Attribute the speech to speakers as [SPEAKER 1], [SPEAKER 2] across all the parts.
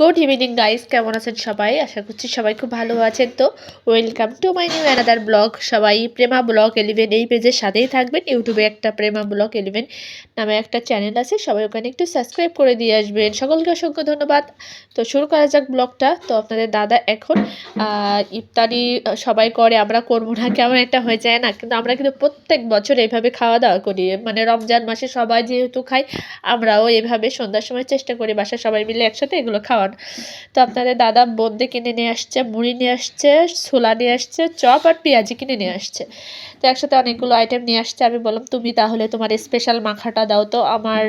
[SPEAKER 1] Good evening guys, কেমন আছেন সবাই? আশা করছি সবাই খুব ভালো আছেন। তো welcome to my new another blog. সবাই প্রেমা ব্লগ এলিভেন এই পেজের সাথেই থাকবেন। ইউটিউবে একটা প্রেমা ব্লগ এলিভেন নামে একটা চ্যানেল আছে। সবাই ওখানে একটু সাবস্ক্রাইব করে দিয়ে আসবেন। সকলকে অসংখ্য ধন্যবাদ। তো শুরু করা যাক ব্লগটা। তো আপনাদের দাদা এখন ইফতারি সবাই করে, আমরা করব না, কেমন একটা হয়ে যায় না। কিন্তু আমরা কিন্তু প্রত্যেক বছর এইভাবে খাওয়া দাওয়া করি। মানে রমজান মাসে সবাই যেহেতু খাই, আমরাও এভাবে সন্ধ্যার সময় চেষ্টা করি বাসায় সবাই মিলে একসাথে এগুলো খাওয়ান তো আপনাদের দাদা বন্দি কিনে নিয়ে আসছে, মুড়ি নিয়ে আসছে, ছোলা নিয়ে আসছে, চপ আর পেঁয়াজি কিনে নিয়ে আসছে। তো একসাথে অনেকগুলো আইটেম নিয়ে আসছে। আমি বললাম, তুমি তাহলে তোমার স্পেশাল মাখাটা দাও। তো আমার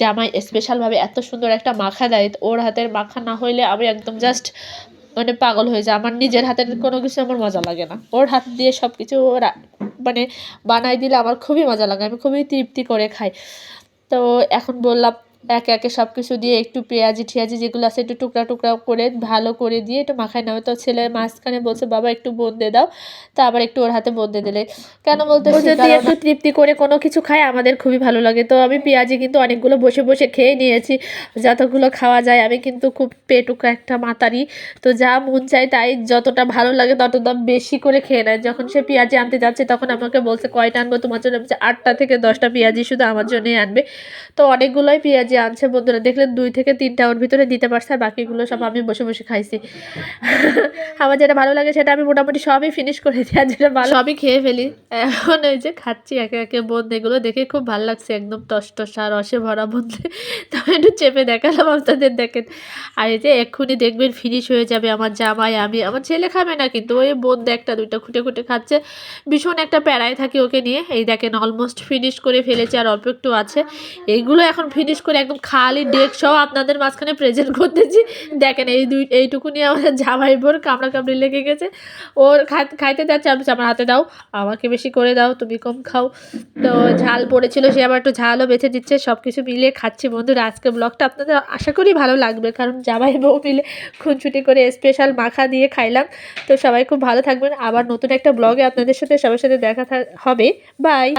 [SPEAKER 1] জামাই স্পেশালভাবে এত সুন্দর একটা মাখা দেয়। ওর হাতের মাখা না হইলে আমি একদম জাস্ট মানে পাগল হয়ে যায় আমার নিজের হাতের কোনো কিছু আমার মজা লাগে না। ওর হাত দিয়ে সব কিছু মানে বানাই দিলে আমার খুবই মজা লাগে। আমি খুবই তৃপ্তি করে খাই। তো এখন বললাম একে একে সব কিছু দিয়ে একটু পেঁয়াজি টিয়াজি যেগুলো আছে একটু টুকরা টুকরা করে ভালো করে দিয়ে একটু মাখায় নেওয়া তো ছেলে মাঝখানে বলছে বাবা একটু বন্দে দাও। তা আবার একটু ওর হাতে বন্দে দিলে। কেন বলতে যদি একটু তৃপ্তি করে কোনো কিছু খায় আমাদের খুবই ভালো লাগে। তো আমি পেঁয়াজি কিন্তু অনেকগুলো বসে বসে খেয়ে নিয়েছি। যতগুলো খাওয়া যায় আমি কিন্তু খুব পেটুকা একটা মাতারি। তো যা মন চায় তাই যতটা ভালো লাগে ততটা বেশি করে খেয়ে নেয়। যখন সে পেঁয়াজি আনতে যাচ্ছে তখন আমাকে বলছে কয়টা আনব? তোমার জন্য আটটা থেকে দশটা পেঁয়াজি শুধু আমার জন্যই আনবে। তো অনেকগুলোই পেঁয়াজি আনছে বন্ধুরা, দেখলেন দুই থেকে তিনটা ওর ভিতরে দিতে পারছে, আর বাকিগুলো সব আমি বসে বসে খাইছি। আমার যেটা ভালো লাগে সেটা আমি মোটামুটি সবই ফিনিশ করে দিই, আর যেটা ভালো সবই খেয়ে ফেলি। এখন ওই যে খাচ্ছি একে একে বোন এগুলো দেখে খুব ভালো লাগছে, একদম টস টসা রসে ভরা বন্ধে। তবে একটু চেপে দেখালাম আপনাদের, দেখেন। আর এই যে এক্ষুনি দেখবেন ফিনিশ হয়ে যাবে আমার জামাই, আমি আমার ছেলে খাবে না, কিন্তু ওই বোন একটা, দুইটা খুঁটে খুঁটে খাচ্ছে। ভীষণ একটা প্যারায় থাকি ওকে নিয়ে। এই দেখেন অলমোস্ট ফিনিশ করে ফেলেছে, আর অল্প একটু আছে। এইগুলো এখন ফিনিশ করে একদম খালি ডেক সহ আপনাদের মাঝখানে প্রেজেন্ট করতেছি। দেখেন, এই দুই এইটুকুনি আমাদের জামাই বোর কামড়া কামড়ি লেগে গেছে। ওর খাই- খাইতে যাচ্ছে, আমি আমার হাতে দাও, আমাকে বেশি করে দাও, তুমি কম খাও। তো ঝাল পড়েছিল, সে আবার একটু ঝালও বেছে দিচ্ছে সব কিছু মিলিয়ে খাচ্ছি। বন্ধুরা, আজকে ব্লগটা আপনাদের আশা করি ভালো লাগবে, কারণ জামাই বউ মিলে খুনছুটি করে স্পেশাল মাখা দিয়ে খাইলাম। তো সবাই খুব ভালো থাকবেন। আবার নতুন একটা ব্লগে আপনাদের সাথে, সবার সাথে দেখা হবে। বাই